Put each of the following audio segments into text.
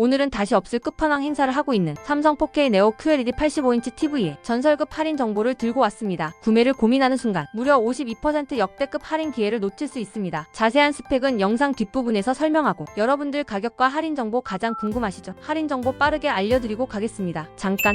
오늘은 다시 없을 끝판왕 행사를 하고 있는 삼성 4K 네오 QLED 85인치 TV에 전설급 할인 정보를 들고 왔습니다. 구매를 고민하는 순간 무려 52% 역대급 할인 기회를 놓칠 수 있습니다. 자세한 스펙은 영상 뒷부분에서 설명하고 여러분들 가격과 할인 정보 가장 궁금하시죠? 할인 정보 빠르게 알려드리고 가겠습니다. 잠깐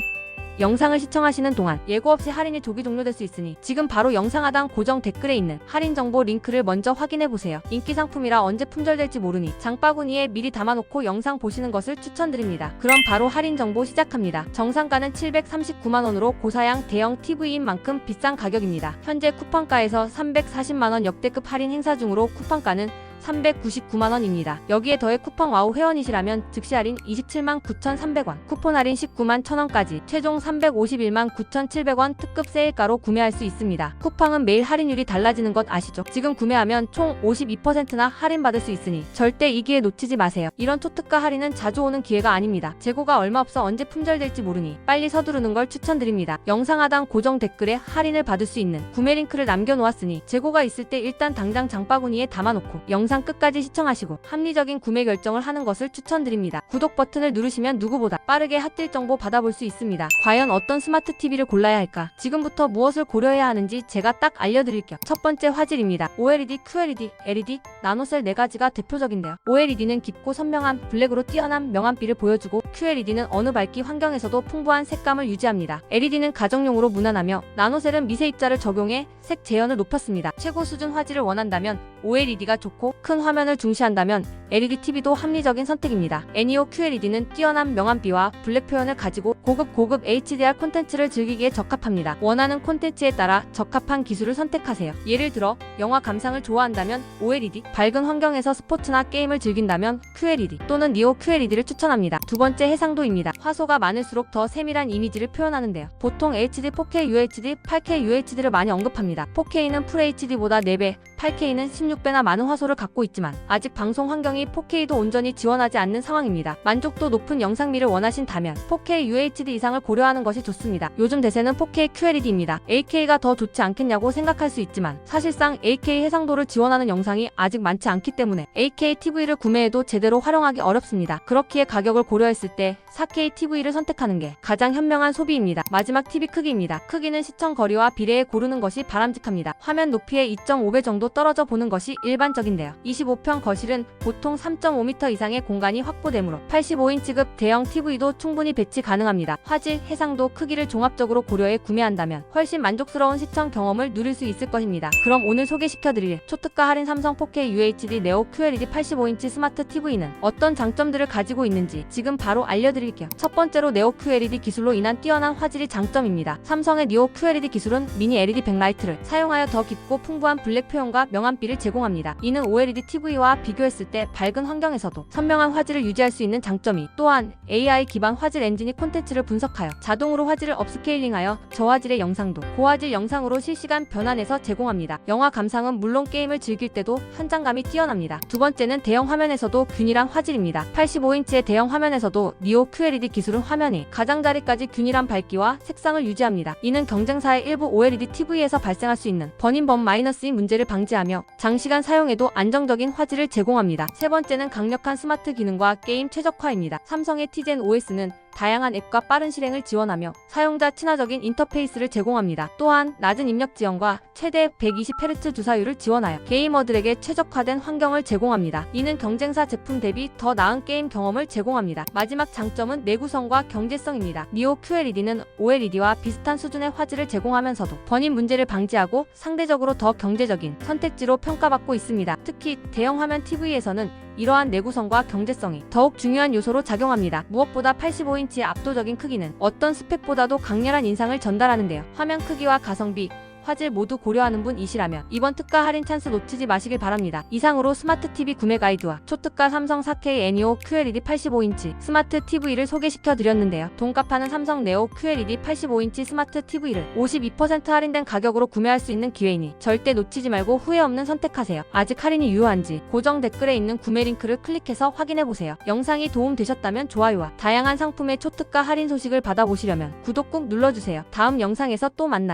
영상을 시청하시는 동안 예고 없이 할인이 조기 종료될 수 있으니 지금 바로 영상 하단 고정 댓글에 있는 할인 정보 링크를 먼저 확인해 보세요. 인기 상품이라 언제 품절될지 모르니 장바구니에 미리 담아놓고 영상 보시는 것을 추천드립니다. 그럼 바로 할인 정보 시작합니다. 정상가는 739만 원으로 고사양 대형 TV인 만큼 비싼 가격입니다. 현재 쿠팡가에서 340만 원 역대급 할인 행사 중으로 쿠팡가는 399만 원입니다. 여기에 더해 쿠팡 와우 회원이시라면 즉시 할인 27만 9,300원, 쿠폰 할인 19만 1,000원까지 최종 351만 9,700원 특급 세일가로 구매할 수 있습니다. 쿠팡은 매일 할인율이 달라지는 것 아시죠? 지금 구매하면 총 52%나 할인받을 수 있으니 절대 이 기회 놓치지 마세요. 이런 초특가 할인은 자주 오는 기회가 아닙니다. 재고가 얼마 없어 언제 품절될지 모르니 빨리 서두르는 걸 추천드립니다. 영상 하단 고정 댓글에 할인을 받을 수 있는 구매 링크를 남겨놓았으니 재고가 있을 때 일단 당장 장바구니에 담아놓고 영상 끝까지 시청하시고 합리적인 구매 결정을 하는 것을 추천드립니다. 구독 버튼을 누르시면 누구보다 빠르게 핫딜 정보 받아볼 수 있습니다. 과연 어떤 스마트 TV를 골라야 할까? 지금부터 무엇을 고려해야 하는지 제가 딱 알려드릴게요. 첫 번째 화질입니다. OLED, QLED, LED, 나노셀 네 가지가 대표적인데요. OLED는 깊고 선명한 블랙으로 뛰어난 명암비를 보여주고 QLED는 어느 밝기 환경에서도 풍부한 색감을 유지합니다. LED는 가정용으로 무난하며 나노셀은 미세 입자를 적용해 색 재현을 높였습니다. 최고 수준 화질을 원한다면 OLED가 좋고 큰 화면을 중시한다면 LED TV도 합리적인 선택입니다. NEO QLED는 뛰어난 명암비와 블랙 표현을 가지고 고급 고급 HDR 콘텐츠를 즐기기에 적합합니다. 원하는 콘텐츠에 따라 적합한 기술을 선택하세요. 예를 들어 영화 감상을 좋아한다면 OLED, 밝은 환경에서 스포츠나 게임을 즐긴다면 QLED 또는 NEO QLED를 추천합니다. 두 번째 해상도입니다. 화소가 많을수록 더 세밀한 이미지를 표현하는데요. 보통 HD, 4K UHD, 8K UHD를 많이 언급합니다. 4K는 FHD보다 4배, 8K는 16배나 많은 화소를 갖고 있지만 아직 방송 환경이 4K도 온전히 지원하지 않는 상황입니다. 만족도 높은 영상미를 원하신다면 4K UHD 이상을 고려하는 것이 좋습니다. 요즘 대세는 4K QLED입니다. 8K가 더 좋지 않겠냐고 생각할 수 있지만 사실상 8K 해상도를 지원하는 영상이 아직 많지 않기 때문에 8K TV를 구매해도 제대로 활용하기 어렵습니다. 그렇기에 가격을 고려했을 때 4K TV를 선택하는 게 가장 현명한 소비입니다. 마지막 TV 크기입니다. 크기는 시청 거리와 비례해 고르는 것이 바람직합니다. 화면 높이의 2.5배 정도 떨어져 보는 것이 일반적인데요. 25평 거실은 보통 3.5m 이상의 공간이 확보되므로 85인치급 대형 TV도 충분히 배치 가능합니다. 화질, 해상도, 크기를 종합적으로 고려해 구매한다면 훨씬 만족스러운 시청 경험을 누릴 수 있을 것입니다. 그럼 오늘 소개시켜드릴 초특가 할인 삼성 4K UHD 네오 QLED 85인치 스마트 TV는 어떤 장점들을 가지고 있는지 지금 바로 알려드릴게요. 첫 번째로 네오 QLED 기술로 인한 뛰어난 화질이 장점입니다. 삼성의 네오 QLED 기술은 미니 LED 백라이트를 사용하여 더 깊고 풍부한 블랙 표현과 명암비를 제공합니다. 이는 OLED TV와 비교했을 때 밝은 환경에서도 선명한 화질을 유지할 수 있는 장점이 또한 AI 기반 화질 엔진이 콘텐츠를 분석하여 자동으로 화질을 업스케일링하여 저화질의 영상도 고화질 영상으로 실시간 변환해서 제공합니다. 영화 감상은 물론 게임을 즐길 때도 현장감이 뛰어납니다. 두 번째는 대형 화면에서도 균일한 화질입니다. 85인치의 대형 화면에서도 니오 QLED 기술은 화면이 가장자리까지 균일한 밝기와 색상을 유지합니다. 이는 경쟁사의 일부 OLED TV에서 발생할 수 있는 번인번 마이너스인 문제를 방지 하며 장시간 사용해도 안정적인 화질을 제공합니다. 세 번째는 강력한 스마트 기능과 게임 최적화입니다. 삼성의 T젠 OS는 다양한 앱과 빠른 실행을 지원하며 사용자 친화적인 인터페이스를 제공합니다. 또한 낮은 입력 지연과 최대 120Hz 주사율을 지원하여 게이머들에게 최적화된 환경을 제공합니다. 이는 경쟁사 제품 대비 더 나은 게임 경험을 제공합니다. 마지막 장점은 내구성과 경제성입니다. 니오 QLED는 OLED와 비슷한 수준의 화질을 제공하면서도 번인 문제를 방지하고 상대적으로 더 경제적인 선택지로 평가받고 있습니다. 특히 대형 화면 TV에서는 이러한 내구성과 경제성이 더욱 중요한 요소로 작용합니다. 무엇보다 85인치의 압도적인 크기는 어떤 스펙보다도 강렬한 인상을 전달하는데요. 화면 크기와 가성비, 화질 모두 고려하는 분이시라면 이번 특가 할인 찬스 놓치지 마시길 바랍니다. 이상으로 스마트 TV 구매 가이드와 초특가 삼성 4K 애니오 QLED 85인치 스마트 TV를 소개시켜 드렸는데요. 돈값하는 삼성 네오 QLED 85인치 스마트 TV를 52% 할인된 가격으로 구매할 수 있는 기회이니 절대 놓치지 말고 후회 없는 선택하세요. 아직 할인이 유효한지 고정 댓글에 있는 구매 링크를 클릭해서 확인해 보세요. 영상이 도움 되셨다면 좋아요와 다양한 상품의 초특가 할인 소식을 받아보시려면 구독 꾹 눌러주세요. 다음 영상에서 또 만나요.